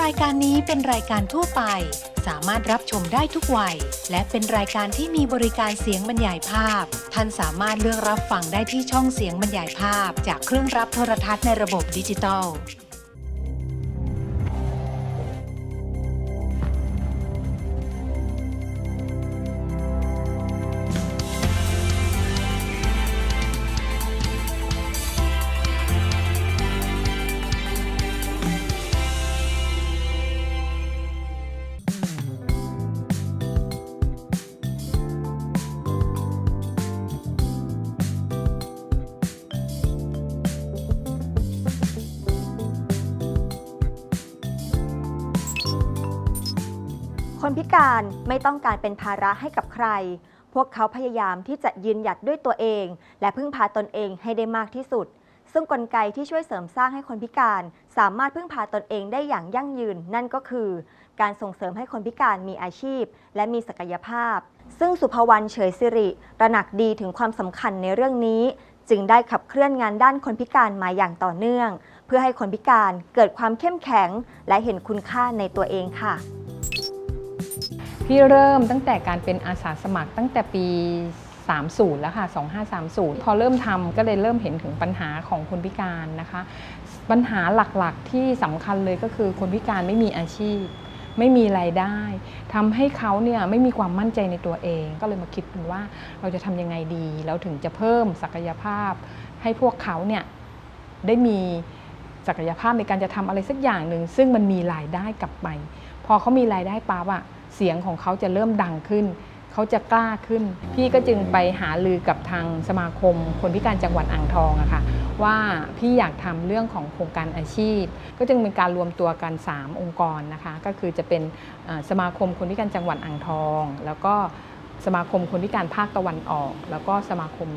รายการนี้เป็นรายการทั่วไป สามารถรับชมได้ทุกวัย และเป็นรายการที่มีบริการเสียงบรรยายภาพ ท่านสามารถเลือกรับฟังได้ที่ช่องเสียงบรรยายภาพ จากเครื่องรับโทรทัศน์ในระบบดิจิตอล คนพิการไม่ต้องการเป็นภาระให้กับใคร พวกเขาพยายามที่จะยืนหยัดด้วยตัวเอง และพึ่งพาตนเองให้ได้มากที่สุด ซึ่งกลไกที่ช่วยเสริมสร้างให้คนพิการ สามารถพึ่งพาตนเองได้อย่างยั่งยืน นั่นก็คือ การส่งเสริมให้คนพิการมีอาชีพ และมีศักยภาพ ซึ่งสุภวรรณเฉยสิริระหนักดีถึงความสำคัญในเรื่องนี้ จึงได้ขับเคลื่อนงานด้านคนพิการมาอย่างต่อเนื่อง เพื่อให้คนพิการเกิดความเข้มแข็ง และเห็นคุณค่าในตัวเองค่ะ พี่เริ่มตั้งแต่การเป็นอาสาสมัครตั้งแต่ปี 30 แล้วค่ะ 2530 พอเริ่มทำก็เลยเริ่มเห็นถึงปัญหาของคนพิการนะคะ ปัญหาหลักๆที่สำคัญเลยก็คือคนพิการไม่มีอาชีพ ไม่มีรายได้ทำให้เขาเนี่ยไม่มีความมั่นใจในตัวเอง ก็เลยมาคิดกันว่าเราจะทำยังไงดีเราถึงจะเพิ่มศักยภาพ ให้พวกเขาเนี่ยได้มีศักยภาพในการจะทำอะไรสักอย่างหนึ่งซึ่งมันมีรายได้กลับไป พอเขามีรายได้ปั๊บอะ เสียงของเขาจะเริ่มดังขึ้น เขาจะกล้าขึ้น พี่ก็จึงไปหาลือกับทางสมาคม คนพิการจังหวัดอ่างทองอะค่ะว่าพี่อยากทำเรื่องของโครงการอาชีพ ก็จึงเป็นการรวมตัวกัน 3 องค์กรนะคะ ก็คือจะเป็นสมาคมคนพิการจังหวัดอ่างทอง แล้วก็สมาคมคนพิการภาคตะวันออก แล้วก็สมาคม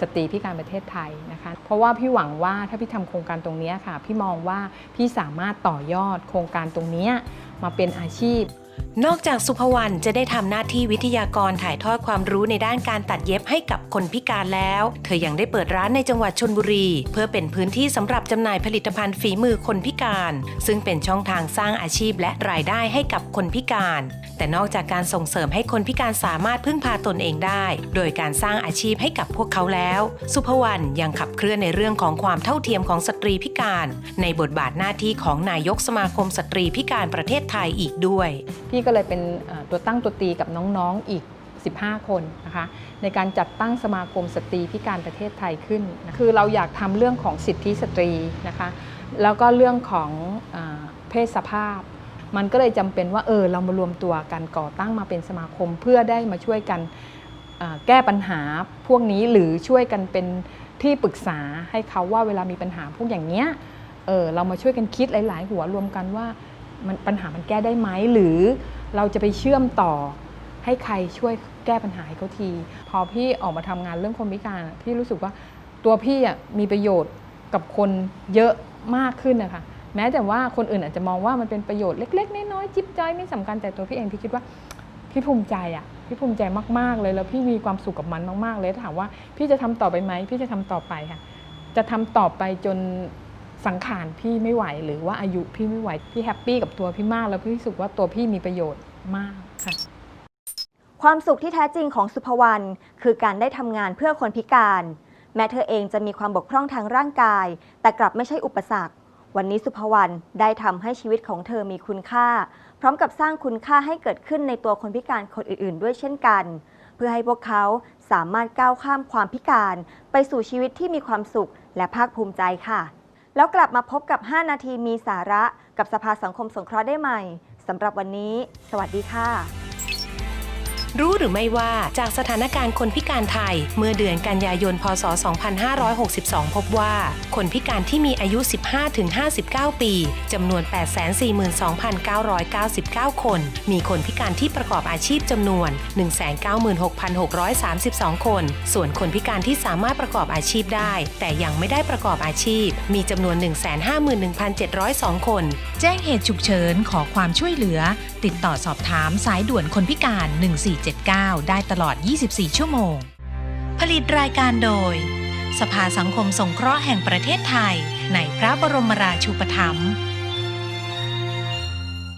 สตรีพิการประเทศไทยนะคะ เพราะว่าพี่หวังว่าถ้าพี่ทำโครงการตรงนี้ค่ะ พี่มองว่าพี่สามารถต่อยอดโครงการตรงนี้มาเป็นอาชีพ นอกจากสุภวรรณจะได้ทำหน้าที่วิทยากรถ่ายทอดความรู้ในด้านการตัดเย็บให้กับคนพิการแล้ว เธอยังได้เปิดร้านในจังหวัดชนบุรี เพื่อเป็นพื้นที่สำหรับจำหน่ายผลิตภัณฑ์ฝีมือคนพิการ ซึ่งเป็นช่องทางสร้างอาชีพและรายได้ให้กับคนพิการ แต่นอกจากการส่งเสริมให้คนพิการสามารถพึ่งพาตนเองได้ โดยการสร้างอาชีพให้กับพวกเขาแล้ว สุภวรรณยังขับเคลื่อนในเรื่องของความเท่าเทียมของสตรีพิการ ในบทบาทหน้าที่ของนายกสมาคมสตรีพิการประเทศไทยอีกด้วยพี่ก็เลยเป็นตัวตั้งตัวตีกับน้องๆอีก 15 คนนะคะในการจัดตั้งสมาคมสตรีพิการประเทศไทยขึ้นนะคือเราอยากทำเรื่องของสิทธิสตรีนะคะแล้วก็เรื่องของเอเพศสภาพ มันก็เลยจำเป็นว่าเออเรามารวมตัวกันก่อตั้งมาเป็นสมาคมเพื่อได้มาช่วยกันแก้ปัญหาพวกนี้หรือช่วยกันเป็นที่ปรึกษาให้เขาว่าเวลามีปัญหาพวกอย่างเนี้ยเออเรามาช่วยกันคิดหลาย ๆ หัวรวมกันว่า มันปัญหามันแก้ได้ไหมหรือเราจะไปเชื่อมต่อให้ใครช่วยแก้ปัญหาให้เขาที พอพี่ออกมาทำงานเรื่องคนพิการพี่รู้สึกว่าตัวพี่มีประโยชน์กับคนเยอะมากขึ้นนะคะแม้แต่ว่าคนอื่นอาจจะมองว่ามันเป็นประโยชน์เล็ก ๆ น้อยๆจิ๊บจ้อยไม่สำคัญแต่ตัวพี่เองพี่คิดว่าพี่ภูมิใจอะพี่ภูมิใจมากๆเลยแล้วพี่มีความสุขกับมันมากๆเลยถ้าถามว่าพี่จะทำต่อไปไหมพี่จะทำต่อไปค่ะ จะทำต่อไปจน สังขารพี่ไม่ไหว หรือว่าอายุพี่ไม่ไหว พี่แฮปปี้กับตัวพี่มาก แล้วพี่รู้สึกว่าตัวพี่มีประโยชน์มากค่ะความสุขที่แท้จริงของสุภวรรณคือการได้ทำงานเพื่อคนพิการ แม้เธอเองจะมีความบกพร่องทางร่างกาย แต่กลับไม่ใช่อุปสรรค วันนี้สุภวรรณได้ทำให้ชีวิตของเธอมีคุณค่า พร้อมกับสร้างคุณค่าให้เกิดขึ้นในตัวคนพิการคนอื่น ๆ ด้วยเช่นกัน เพื่อให้พวกเขาสามารถก้าวข้ามความพิการ ไปสู่ชีวิตที่มีความสุขและภาคภูมิใจค่ะ แล้วกลับมาพบกับ 5 นาทีมีสาระกับสภาสังคมสงเคราะห์ได้ใหม่สำหรับวันนี้ สวัสดีค่ะ รู้หรือไม่ว่าจากสถานการณ์คนพิการไทย เมื่อเดือนกันยายน พศ 2562 พบว่า คนพิการที่มีอายุ 15-59 ปีจำนวน 842,999 คน มีคนพิการที่ประกอบอาชีพจำนวน 196,632 คน ส่วนคนพิการที่สามารถประกอบอาชีพได้ แต่ยังไม่ได้ประกอบอาชีพ มีจำนวน 151,702 คน แจ้งเหตุฉุกเฉินขอความช่วยเหลือ ติดต่อสอบถามสายด่วนคนพิการ 14 179 ได้ตลอด 24 ชั่วโมง ผลิตรายการโดย สภาสังคมสงเคราะห์แห่งประเทศไทย ในพระบรมราชูปถัมภ์